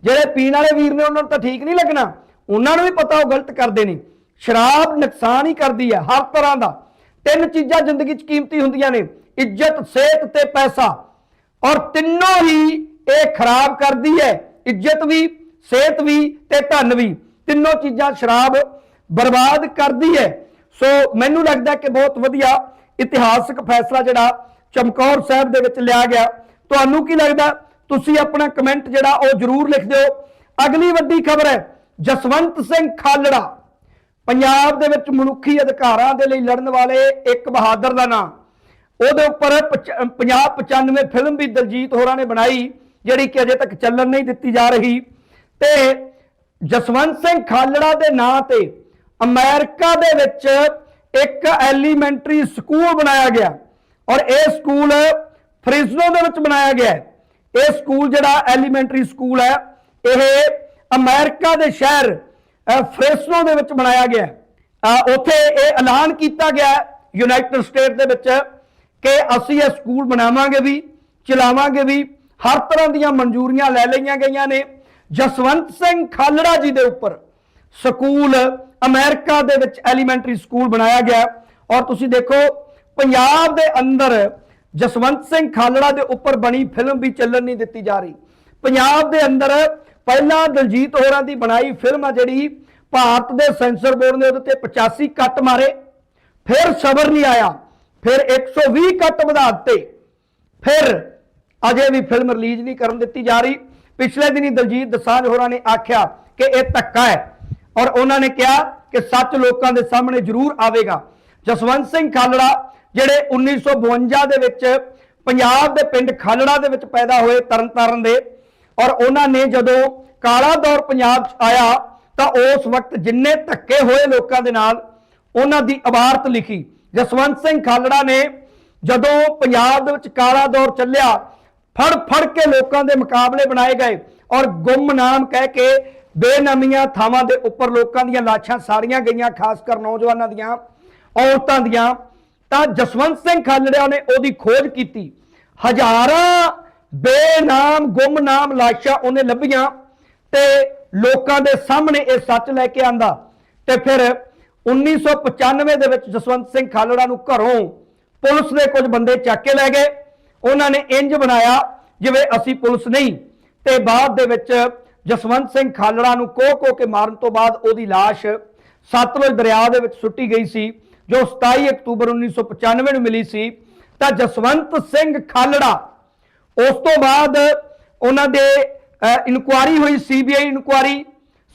ਜਿਹੜੇ ਪੀਣ ਵਾਲੇ ਵੀਰ ਨੇ ਉਹਨਾਂ ਨੂੰ ਤਾਂ ਠੀਕ ਨਹੀਂ ਲੱਗਣਾ। ਉਹਨਾਂ ਨੂੰ ਵੀ ਪਤਾ ਉਹ ਗਲਤ ਕਰਦੇ ਨੇ। ਸ਼ਰਾਬ ਨੁਕਸਾਨ ਹੀ ਕਰਦੀ ਹੈ ਹਰ ਤਰ੍ਹਾਂ ਦਾ। ਤਿੰਨ ਚੀਜ਼ਾਂ ਜ਼ਿੰਦਗੀ 'ਚ ਕੀਮਤੀ ਹੁੰਦੀਆਂ ਨੇ, ਇੱਜ਼ਤ, ਸਿਹਤ ਤੇ ਪੈਸਾ। ਔਰ ਤਿੰਨੋਂ ਹੀ ਇਹ ਖਰਾਬ ਕਰਦੀ ਹੈ। ਇੱਜ਼ਤ ਵੀ, ਸਿਹਤ ਵੀ ਤੇ ਧਨ ਵੀ। ਤਿੰਨੋਂ ਚੀਜ਼ਾਂ ਸ਼ਰਾਬ ਬਰਬਾਦ ਕਰਦੀ ਹੈ। ਸੋ ਮੈਨੂੰ ਲੱਗਦਾ ਕਿ ਬਹੁਤ ਵਧੀਆ ਇਤਿਹਾਸਕ ਫੈਸਲਾ ਜਿਹੜਾ ਚਮਕੌਰ ਸਾਹਿਬ ਦੇ ਵਿੱਚ ਲਿਆ ਗਿਆ। ਤੁਹਾਨੂੰ ਕੀ ਲੱਗਦਾ? ਤੁਸੀਂ ਆਪਣਾ ਕਮੈਂਟ ਜਿਹੜਾ ਉਹ ਜਰੂਰ ਲਿਖ ਦਿਓ। ਅਗਲੀ ਵੱਡੀ ਖਬਰ ਹੈ, ਜਸਵੰਤ ਸਿੰਘ ਖਾਲੜਾ। ਪੰਜਾਬ ਦੇ ਵਿੱਚ ਮਨੁੱਖੀ ਅਧਿਕਾਰਾਂ ਦੇ ਲਈ ਲੜਨ ਵਾਲੇ ਇੱਕ ਬਹਾਦਰ ਦਾ ਨਾਮ ਉਹਦੇ ਉੱਪਰ 50 95 ਫਿਲਮ ਵੀ ਦਲਜੀਤ ਹੋਰਾਂ ਨੇ ਬਣਾਈ, ਜਿਹੜੀ ਕਿ ਅਜੇ ਤੱਕ ਚੱਲਣ ਨਹੀਂ ਦਿੱਤੀ ਜਾ ਰਹੀ। ਤੇ ਜਸਵੰਤ ਸਿੰਘ ਖਾਲੜਾ ਦੇ ਨਾਂ ਤੇ ਅਮਰੀਕਾ ਦੇ ਵਿੱਚ ਇੱਕ ਐਲੀਮੈਂਟਰੀ ਸਕੂਲ ਬਣਾਇਆ ਗਿਆ ਔਰ ਇਹ ਸਕੂਲ ਫ੍ਰਿਜ਼ਨੋ ਦੇ ਵਿੱਚ ਬਣਾਇਆ ਗਿਆ ਇਹ ਸਕੂਲ ਜਿਹੜਾ ਐਲੀਮੈਂਟਰੀ ਸਕੂਲ ਹੈ ਇਹ ਅਮਰੀਕਾ ਦੇ ਸ਼ਹਿਰ ਅਹ, ਦੇ ਵਿੱਚ ਬਣਾਇਆ ਗਿਆ ਉੱਥੇ ਇਹ ਐਲਾਨ ਕੀਤਾ ਗਿਆ ਯੂਨਾਈਟਿਡ ਸਟੇਟ ਦੇ ਵਿੱਚ ਕਿ ਅਸੀਂ ਇਹ ਸਕੂਲ ਬਣਾਵਾਂਗੇ ਵੀ ਚਲਾਵਾਂਗੇ ਵੀ ਹਰ ਤਰ੍ਹਾਂ ਦੀਆਂ ਮਨਜ਼ੂਰੀਆਂ ਲੈ ਲਈਆਂ ਗਈਆਂ ਨੇ। ਜਸਵੰਤ ਸਿੰਘ ਖਾਲੜਾ ਜੀ ਦੇ ਉੱਪਰ ਸਕੂਲ ਅਮਰੀਕਾ ਦੇ ਵਿੱਚ ਐਲੀਮੈਂਟਰੀ ਸਕੂਲ ਬਣਾਇਆ ਗਿਆ ਔਰ ਤੁਸੀਂ ਦੇਖੋ, ਪੰਜਾਬ ਦੇ ਅੰਦਰ ਜਸਵੰਤ ਸਿੰਘ ਖਾਲੜਾ ਦੇ ਉੱਪਰ ਬਣੀ ਫਿਲਮ ਵੀ ਚੱਲਣ ਨਹੀਂ ਦਿੱਤੀ ਜਾ ਰਹੀ। ਪੰਜਾਬ ਦੇ ਅੰਦਰ ਪਹਿਲਾਂ ਦਲਜੀਤ ਹੋਰਾਂ ਦੀ ਬਣਾਈ ਫਿਲਮ ਆ ਜਿਹੜੀ, ਭਾਰਤ ਦੇ ਸੈਂਸਰ ਬੋਰਡ ਨੇ ਉਹਦੇ ਤੇ 85 ਕੱਟ ਮਾਰੇ, ਫਿਰ ਸਬਰ ਨਹੀਂ ਆਇਆ, ਫਿਰ 120 ਕੱਟ ਵਧਾ ਦਿੱਤੇ। ਫਿਰ ਅਜੇ ਵੀ ਫਿਲਮ ਰਿਲੀਜ਼ ਨਹੀਂ ਕਰਨ ਦਿੱਤੀ ਜਾ ਰਹੀ। ਪਿਛਲੇ ਦਿਨੀ ਦਲਜੀਤ ਦਸਾਂਝ ਹੋਰਾਂ ਨੇ ਆਖਿਆ ਕਿ ਇਹ ਧੱਕਾ ਹੈ। ਔਰ ਉਹਨਾਂ ਨੇ ਕਿਹਾ ਕਿ ਸੱਚ ਲੋਕਾਂ ਦੇ ਸਾਹਮਣੇ ਜ਼ਰੂਰ ਆਵੇਗਾ। ਜਸਵੰਤ ਸਿੰਘ ਖਾਲੜਾ, ਜਿਹੜੇ 1952 ਦੇ ਵਿੱਚ ਪੰਜਾਬ ਦੇ ਪਿੰਡ ਖਾਲੜਾ ਦੇ ਵਿੱਚ ਪੈਦਾ ਹੋਏ ਤਰਨਤਾਰਨ ਦੇ, ਔਰ ਉਹਨਾਂ ਨੇ ਜਦੋਂ ਕਾਲਾ ਦੌਰ ਪੰਜਾਬ 'ਚ ਆਇਆ, ਤਾਂ ਉਸ ਵਕਤ ਜਿੰਨੇ ਧੱਕੇ ਹੋਏ ਲੋਕਾਂ ਦੇ ਨਾਲ, ਉਹਨਾਂ ਦੀ ਇਬਾਰਤ ਲਿਖੀ। ਜਸਵੰਤ ਸਿੰਘ ਖਾਲੜਾ ਨੇ ਜਦੋਂ ਪੰਜਾਬ ਦੇ ਵਿੱਚ ਕਾਲਾ ਦੌਰ ਚੱਲਿਆ ਫੜ ਫੜ ਕੇ ਲੋਕਾਂ ਦੇ ਮੁਕਾਬਲੇ ਬਣਾਏ ਗਏ, ਔਰ ਗੁੰਮਨਾਮ ਕਹਿ ਕੇ ਬੇਨਮੀਆਂ ਥਾਵਾਂ ਦੇ ਉੱਪਰ ਲੋਕਾਂ ਦੀਆਂ ਲਾਸ਼ਾਂ ਸਾੜੀਆਂ ਗਈਆਂ, ਖਾਸ ਕਰ ਨੌਜਵਾਨਾਂ ਦੀਆਂ, ਔਰਤਾਂ ਦੀਆਂ। ਤਾਂ ਜਸਵੰਤ ਸਿੰਘ ਖਾਲੜਿਆਂ ਨੇ ਉਹਦੀ ਖੋਜ ਕੀਤੀ। ਹਜ਼ਾਰਾਂ ਬੇਨਾਮ, ਗੁੰਮਨਾਮ ਲਾਸ਼ਾਂ ਉਹਨੇ ਲੱਭੀਆਂ ਤੇ ਲੋਕਾਂ ਦੇ ਸਾਹਮਣੇ ਇਹ ਸੱਚ ਲੈ ਕੇ ਆਂਦਾ। ਤੇ ਫਿਰ 1995 ਦੇ ਵਿੱਚ ਜਸਵੰਤ ਸਿੰਘ ਖਾਲੜਾ ਨੂੰ ਘਰੋਂ ਪੁਲਿਸ ਦੇ ਕੁਝ ਬੰਦੇ ਚੱਕ ਕੇ ਲੈ ਗਏ। ਉਹਨਾਂ ਨੇ ਇੰਜ ਬਣਾਇਆ ਜਿਵੇਂ ਅਸੀਂ ਪੁਲਿਸ ਨਹੀਂ। ਤੇ ਬਾਅਦ ਦੇ ਵਿੱਚ ਜਸਵੰਤ ਸਿੰਘ ਖਾਲੜਾ ਨੂੰ ਕੋਹ ਕੋਹ ਕੇ ਮਾਰਨ ਤੋਂ ਬਾਅਦ ਉਹਦੀ ਲਾਸ਼ ਸਤਲੁਜ ਦਰਿਆ ਦੇ ਵਿੱਚ ਸੁੱਟੀ ਗਈ ਸੀ, ਜੋ 27 ਅਕਤੂਬਰ 1995 ਨੂੰ ਮਿਲੀ ਸੀ। ਤਾਂ ਜਸਵੰਤ ਸਿੰਘ ਖਾਲੜਾ, ਉਸ ਤੋਂ ਬਾਅਦ ਉਹਨਾਂ ਦੇ ਇਨਕੁਆਰੀ ਹੋਈ ਸੀਬੀਆਈ ਇਨਕੁਆਰੀ।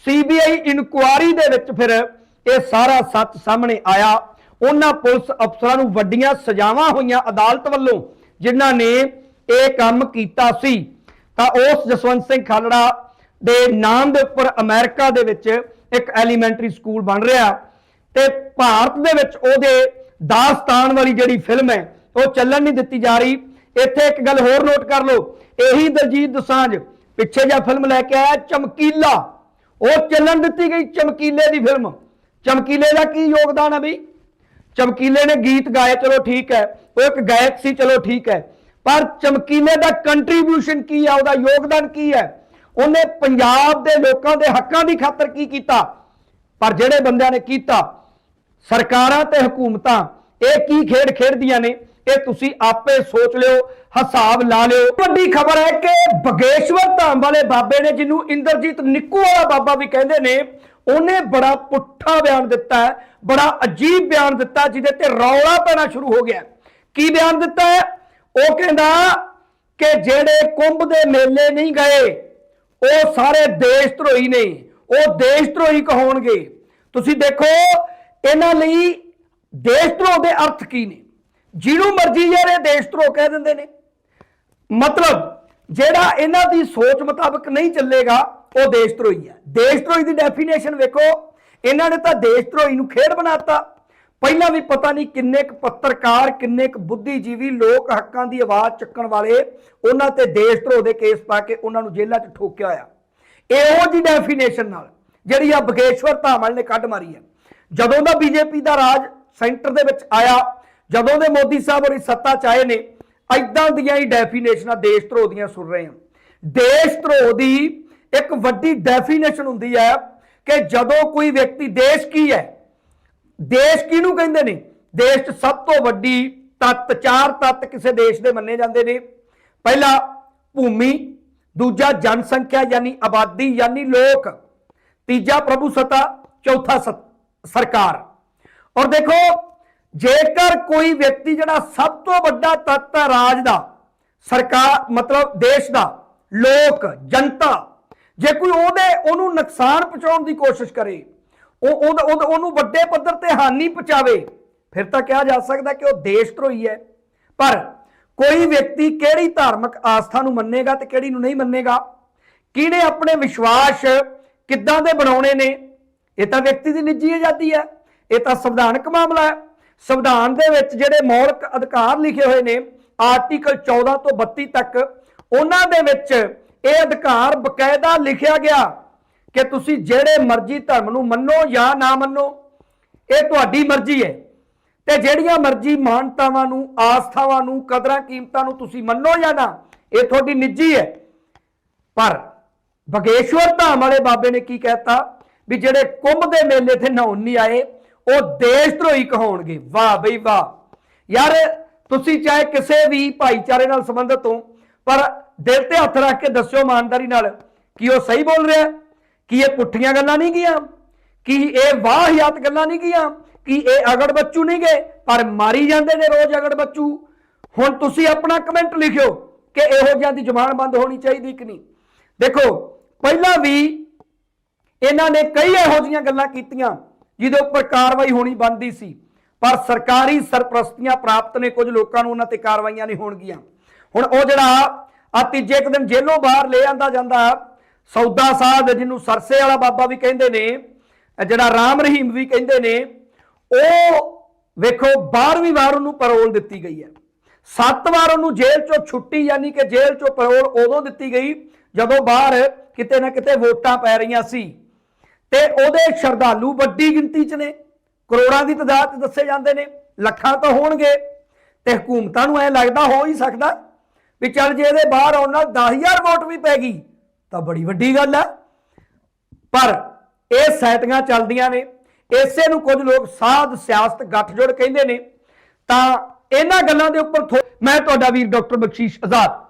ਸੀਬੀਆਈ ਇਨਕੁਆਰੀ ਦੇ ਵਿੱਚ ਫਿਰ ਇਹ ਸਾਰਾ ਸੱਚ ਸਾਹਮਣੇ ਆਇਆ। ਉਹਨਾਂ ਪੁਲਿਸ ਅਫਸਰਾਂ ਨੂੰ ਵੱਡੀਆਂ ਸਜ਼ਾਵਾਂ ਹੋਈਆਂ ਅਦਾਲਤ ਵੱਲੋਂ, ਜਿਨ੍ਹਾਂ ਨੇ ਇਹ ਕੰਮ ਕੀਤਾ ਸੀ। ਤਾਂ ਉਸ ਜਸਵੰਤ ਸਿੰਘ ਖਾਲੜਾ ਦੇ ਨਾਮ ਦੇ ਉੱਪਰ ਅਮਰੀਕਾ ਦੇ ਵਿੱਚ ਇੱਕ ਐਲੀਮੈਂਟਰੀ ਸਕੂਲ ਬਣ ਰਿਹਾ ਤੇ ਭਾਰਤ ਦੇ ਵਿੱਚ ਉਹਦੇ ਦਾਸਤਾਨ ਵਾਲੀ ਜਿਹੜੀ ਫਿਲਮ ਹੈ, ਉਹ ਚੱਲਣ ਨਹੀਂ ਦਿੱਤੀ ਜਾ ਰਹੀ। ਇੱਥੇ ਇੱਕ ਗੱਲ ਹੋਰ ਨੋਟ ਕਰ ਲਓ। ਇਹੀ ਦਲਜੀਤ ਦਸਾਂਝ ਪਿੱਛੇ ਜਿਹਾ ਫਿਲਮ ਲੈ ਕੇ ਆਇਆ, ਚਮਕੀਲਾ। ਉਹ ਚੱਲਣ ਦਿੱਤੀ ਗਈ ਚਮਕੀਲੇ ਦੀ ਫਿਲਮ ਚਮਕੀਲੇ ਦਾ ਕੀ ਯੋਗਦਾਨ ਹੈ ਬਈ? ਚਮਕੀਲੇ ਨੇ ਗੀਤ ਗਾਏ, ਚਲੋ ਠੀਕ ਹੈ। ਉਹ ਇੱਕ ਗਾਇਕ ਸੀ, ਚਲੋ ਠੀਕ ਹੈ। ਪਰ ਚਮਕੀਲੇ ਦਾ ਕੰਟਰੀਬਿਊਸ਼ਨ ਕੀ ਹੈ ਉਹਦਾ ਯੋਗਦਾਨ ਕੀ ਹੈ? ਉਹਨੇ ਪੰਜਾਬ ਦੇ ਲੋਕਾਂ ਦੇ ਹੱਕਾਂ ਦੀ ਖਾਤਰ ਕੀ ਕੀਤਾ? ਪਰ ਜਿਹੜੇ ਬੰਦਿਆਂ ਨੇ ਕੀਤਾ, ਸਰਕਾਰਾਂ ਤੇ ਹਕੂਮਤਾਂ, ਇਹ ਕੀ ਖੇਡ ਖੇਡਦੀਆਂ ਨੇ? ਇਹ ਤੁਸੀਂ ਆਪੇ ਸੋਚ ਲਿਓ, ਹਿਸਾਬ ਲਾ ਲਿਓ। ਵੱਡੀ ਖਬਰ ਹੈ ਕਿ ਬਗੇਸ਼ਵਰ ਧਾਮ ਵਾਲੇ ਬਾਬੇ ਨੇ, ਜਿਹਨੂੰ ਇੰਦਰਜੀਤ ਨਿੱਕੂ ਵਾਲਾ ਬਾਬਾ ਵੀ ਕਹਿੰਦੇ ਨੇ, ਉਹਨੇ ਬੜਾ ਪੁੱਠਾ ਬਿਆਨ ਦਿੱਤਾ ਹੈ, ਬੜਾ ਅਜੀਬ ਬਿਆਨ ਦਿੱਤਾ, ਜਿਹਦੇ ਤੇ ਰੌਲਾ ਪੈਣਾ ਸ਼ੁਰੂ ਹੋ ਗਿਆ। ਕੀ ਬਿਆਨ ਦਿੱਤਾ ਹੈ? ਉਹ ਕਹਿੰਦਾ ਕਿ ਜਿਹੜੇ ਕੁੰਭ ਦੇ ਮੇਲੇ ਨਹੀਂ ਗਏ ਉਹ ਸਾਰੇ ਦੇਸ਼ ਧਰੋਹੀ ਨੇ, ਉਹ ਦੇਸ਼ ਧਰੋਹੀ ਕਹਾਉਣਗੇ ਤੁਸੀਂ ਦੇਖੋ, ਇਹਨਾਂ ਲਈ ਦੇਸ਼ ਧਰੋਹ ਦੇ ਅਰਥ ਕੀ ਨੇ? ਜਿਹਨੂੰ ਮਰਜ਼ੀ ਯਾਰ ਇਹ ਦੇਸ਼ ਧਰੋਹ ਕਹਿ ਦਿੰਦੇ ਨੇ। ਮਤਲਬ, ਜਿਹੜਾ ਇਹਨਾਂ ਦੀ ਸੋਚ ਮੁਤਾਬਕ ਨਹੀਂ ਚੱਲੇਗਾ, ਉਹ ਦੇਸ਼ ਧਰੋਹੀ ਹੈ। ਦੇਸ਼ ਧਰੋਹੀ ਦੀ ਡੈਫੀਨੇਸ਼ਨ ਵੇਖੋ, ਇਹਨਾਂ ਨੇ ਤਾਂ ਦੇਸ਼ ਧਰੋਹੀ ਨੂੰ ਖੇਡ ਬਣਾਤਾ ਪਹਿਲਾਂ ਵੀ ਪਤਾ ਨਹੀਂ ਕਿੰਨੇ ਕੁ ਪੱਤਰਕਾਰ, ਕਿੰਨੇ ਕੁ ਬੁੱਧੀਜੀਵੀ ਲੋਕ ਹੱਕਾਂ ਦੀ ਆਵਾਜ਼ ਚੱਕਣ ਵਾਲੇ ਉਹਨਾਂ ਤੇ ਦੇਸ਼ ਧਰੋਹ ਦੇ ਕੇਸ ਪਾ ਕੇ ਉਹਨਾਂ ਨੂੰ ਜੇਲ੍ਹਾਂ 'ਚ ਠੋਕਿਆ ਹੋਇਆ। ਇਹੋ ਜੀ ਡੈਫੀਨੇਸ਼ਨ ਨਾਲ ਜਿਹੜੀ ਆ ਬਗੇਸ਼ਵਰ ਧਾਮਲ ਨੇ ਕੱਢ ਮਾਰੀ ਹੈ। ਜਦੋਂ ਦਾ ਬੀਜੇਪੀ ਦਾ ਰਾਜ ਸੈਂਟਰ ਦੇ ਵਿੱਚ ਆਇਆ, ਜਦੋਂ ਦੇ ਮੋਦੀ ਸਾਹਿਬ ਹੋਰੀ ਸੱਤਾ 'ਚ ਆਏ ਨੇ ਐਦਾਂ ਦੀਆਂ ਹੀ ਡੈਫੀਨੇਸ਼ਨਾਂ ਦੇਸ਼ ਧਰੋਹ ਦੀਆਂ ਸੁਣ ਰਹੇ ਹਾਂ। ਦੇਸ਼ ਧਰੋਹ ਦੀ ਇੱਕ ਵੱਡੀ ਡੈਫੀਨੇਸ਼ਨ ਹੁੰਦੀ ਹੈ ਕਿ ਜਦੋਂ ਕੋਈ ਵਿਅਕਤੀ ਦੇਸ਼ ਕੀ ਹੈ ਦੇਸ਼ ਕਿਹਨੂੰ ਕਹਿੰਦੇ ਨੇ? ਦੇਸ਼ 'ਚ ਸਭ ਤੋਂ ਵੱਡੀ ਤੱਤ, ਚਾਰ ਤੱਤ ਕਿਸੇ ਦੇਸ਼ ਦੇ ਮੰਨੇ ਜਾਂਦੇ ਨੇ। ਪਹਿਲਾ, ਭੂਮੀ, ਦੂਜਾ, ਜਨਸੰਖਿਆ ਯਾਨੀ ਆਬਾਦੀ ਯਾਨੀ ਲੋਕ, ਤੀਜਾ, ਪ੍ਰਭੂ ਸੱਤਾ, ਚੌਥਾ, ਸਤ- ਸਰਕਾਰ। ਔਰ ਦੇਖੋ, ਜੇਕਰ ਕੋਈ ਵਿਅਕਤੀ ਜਿਹੜਾ ਸਭ ਤੋਂ ਵੱਡਾ ਤੱਤ ਹੈ ਰਾਜ ਦਾ, ਸਰਕਾਰ, ਮਤਲਬ ਦੇਸ਼ ਦਾ, ਲੋਕ, ਜਨਤਾ, ਜੇ ਕੋਈ ਉਹਦੇ, ਉਹਨੂੰ ਨੁਕਸਾਨ ਪਹੁੰਚਾਉਣ ਦੀ ਕੋਸ਼ਿਸ਼ ਕਰੇ ਉਹ ਉਹਦਾ- ਉਹਦਾ- ਉਹਨੂੰ ਵੱਡੇ ਪੱਧਰ ਤੇ ਹਾਨੀ ਪਹੁੰਚਾਵੇ। ਫਿਰ ਤਾਂ ਕਿਹਾ ਜਾ ਸਕਦਾ ਕਿ ਉਹ ਦੇਸ਼ ਧਰੋਹੀ ਹੈ। ਪਰ ਕੋਈ ਵਿਅਕਤੀ ਕਿਹੜੀ ਧਾਰਮਿਕ ਆਸਥਾ ਨੂੰ ਮੰਨੇਗਾ ਤੇ ਕਿਹੜੀ ਨੂੰ ਨਹੀਂ ਮੰਨੇਗਾ? ਕਿਹਨੇ ਆਪਣੇ ਵਿਸ਼ਵਾਸ ਕਿੱਦਾਂ ਦੇ ਬਣਾਉਣੇ ਨੇ? ਇਹ ਤਾਂ ਵਿਅਕਤੀ ਦੀ ਨਿੱਜੀ ਆਜ਼ਾਦੀ ਹੈ। ਇਹ ਤਾਂ ਸੰਵਿਧਾਨਕ ਮਾਮਲਾ ਹੈ। ਸੰਵਿਧਾਨ ਦੇ ਵਿੱਚ ਜਿਹੜੇ ਮੌਲਿਕ ਅਧਿਕਾਰ ਲਿਖੇ ਹੋਏ ਨੇ, ਆਰਟੀਕਲ 14 ਤੋਂ 32 ਤੱਕ, ਉਹਨਾਂ ਦੇ ਵਿੱਚ ਇਹ ਅਧਿਕਾਰ ਬਕਾਇਦਾ ਲਿਖਿਆ ਗਿਆ। ਕਿ ਤੁਸੀਂ ਜਿਹੜੇ ਮਰਜ਼ੀ ਧਰਮ ਨੂੰ ਮੰਨੋ ਜਾਂ ਨਾ ਮੰਨੋ, ਇਹ ਤੁਹਾਡੀ ਮਰਜ਼ੀ ਹੈ। ਤੇ ਜਿਹੜੀਆਂ ਮਰਜ਼ੀ ਮਾਨਤਾਵਾਂ ਨੂੰ, ਆਸਥਾਵਾਂ ਨੂੰ, ਕਦਰਾਂ ਕੀਮਤਾਂ ਨੂੰ ਤੁਸੀਂ ਮੰਨੋ ਜਾਂ ਨਾ, ਇਹ ਤੁਹਾਡੀ ਨਿੱਜੀ ਹੈ। ਪਰ ਬਗੇਸ਼ਵਰ ਧਾਮ ਵਾਲੇ ਬਾਬੇ ਨੇ ਕੀ ਕਹਿਤਾ ਵੀ ਜਿਹੜੇ ਕੁੰਭ ਦੇ ਮੇਲੇ ਤੇ ਨਹਾਉਣ ਨਹੀਂ ਆਏ, ਉਹ ਦੇਸ਼ ਧਰੋਹੀ ਕਹਾਉਣਗੇ। ਵਾਹ ਬਈ ਵਾਹ। ਯਾਰ, ਤੁਸੀਂ ਚਾਹੇ ਕਿਸੇ ਵੀ ਭਾਈਚਾਰੇ ਨਾਲ ਸੰਬੰਧਿਤ ਹੋ, ਪਰ ਦਿਲ ਤੇ ਹੱਥ ਰੱਖ ਕੇ ਦੱਸਿਓ ਇਮਾਨਦਾਰੀ ਨਾਲ ਕਿ ਉਹ ਸਹੀ ਬੋਲ ਰਿਹਾ ਕੀ ਇਹ ਪੁੱਠੀਆਂ ਗੱਲਾਂ ਨਹੀਂ ਗਈਆਂ? ਕੀ ਇਹ ਵਾਹਿਆਤ ਗੱਲਾਂ ਨਹੀਂ ਗਈਆਂ? ਕੀ ਇਹ ਅਗੜ ਬੱਚੂ ਨਹੀਂ ਗਏ? ਪਰ ਮਾਰੀ ਜਾਂਦੇ ਨੇ ਰੋਜ਼ ਅਗੜ ਬੱਚੂ। ਹੁਣ ਤੁਸੀਂ ਆਪਣਾ ਕਮੈਂਟ ਲਿਖਿਓ ਕਿ ਇਹੋ ਜਿਹਾਂ ਦੀ ਜ਼ੁਬਾਨ ਬੰਦ ਹੋਣੀ ਚਾਹੀਦੀ ਕਿ ਨਹੀਂ। ਦੇਖੋ, ਪਹਿਲਾਂ ਵੀ ਇਹਨਾਂ ਨੇ ਕਈ ਇਹੋ ਜਿਹੀਆਂ ਗੱਲਾਂ ਕੀਤੀਆਂ ਜਿਹਦੇ ਉੱਪਰ ਕਾਰਵਾਈ ਹੋਣੀ ਬੰਦੀ ਸੀ। ਪਰ ਸਰਕਾਰੀ ਸਰਪ੍ਰਸਤੀਆਂ ਪ੍ਰਾਪਤ ਨੇ, ਕੁਝ ਲੋਕਾਂ ਨੂੰ ਉਹਨਾਂ ਤੇ ਕਾਰਵਾਈਆਂ ਨਹੀਂ ਹੋਣਗੀਆਂ। ਹੁਣ ਉਹ ਜਿਹੜਾ ਆ ਤੀਜੇ ਇੱਕ ਦਿਨ ਜੇਲੋਂ ਬਾਹਰ ਲੈ ਆਂਦਾ ਜਾਂਦਾ ਸੌਦਾ ਸਾਧ ਜਿਹਨੂੰ ਸਰਸੇ ਵਾਲਾ ਬਾਬਾ ਵੀ ਕਹਿੰਦੇ ਨੇ ਜਿਹੜਾ ਰਾਮ ਰਹੀਮ ਵੀ ਕਹਿੰਦੇ ਨੇ, ਉਹ ਵੇਖੋ 12ਵੀਂ ਵਾਰ ਉਹਨੂੰ ਪਰੋਲ ਦਿੱਤੀ ਗਈ ਹੈ। ਸੱਤ ਵਾਰ ਉਹਨੂੰ ਜੇਲ੍ਹ ਚੋਂ ਛੁੱਟੀ ਯਾਨੀ ਕਿ ਜੇਲ੍ਹ ਚੋਂ ਪਰੋਲ ਉਦੋਂ ਦਿੱਤੀ ਗਈ ਜਦੋਂ ਬਾਹਰ ਕਿਤੇ ਨਾ ਕਿਤੇ ਵੋਟਾਂ ਪੈ ਰਹੀਆਂ ਸੀ। ਤੇ ਉਹਦੇ ਸ਼ਰਧਾਲੂ ਵੱਡੀ ਗਿਣਤੀ 'ਚ ਨੇ, ਕਰੋੜਾਂ ਦੀ ਤਦਾਦ 'ਚ ਦੱਸੇ ਜਾਂਦੇ ਨੇ, ਲੱਖਾਂ ਤਾਂ ਹੋਣਗੇ। ਤੇ ਹਕੂਮਤਾਂ ਨੂੰ ਐ ਲੱਗਦਾ ਹੋ ਹੀ ਸਕਦਾ ਵੀ ਚੱਲ ਜੇ ਇਹਦੇ ਬਾਹਰ ਆਉਣ ਨਾਲ 10000 ਵੋਟ ਵੀ ਪੈ ਗਈ ਤਾਂ ਬੜੀ ਵੱਡੀ ਗੱਲ ਹੈ ਪਰ ਇਹ ਸੈਟੀਆਂ ਚੱਲਦੀਆਂ ਨੇ। ਇਸੇ ਨੂੰ ਕੁਝ ਲੋਕ ਸਾਧ ਸਿਆਸਤ ਗੱਠਜੋੜ ਕਹਿੰਦੇ ਨੇ। ਤਾਂ ਇਹਨਾਂ ਗੱਲਾਂ ਦੇ ਉੱਪਰ ਥੋ- ਮੈਂ ਤੁਹਾਡਾ ਵੀਰ ਡਾਕਟਰ ਬਖਸ਼ੀਸ਼ ਆਜ਼ਾਦ।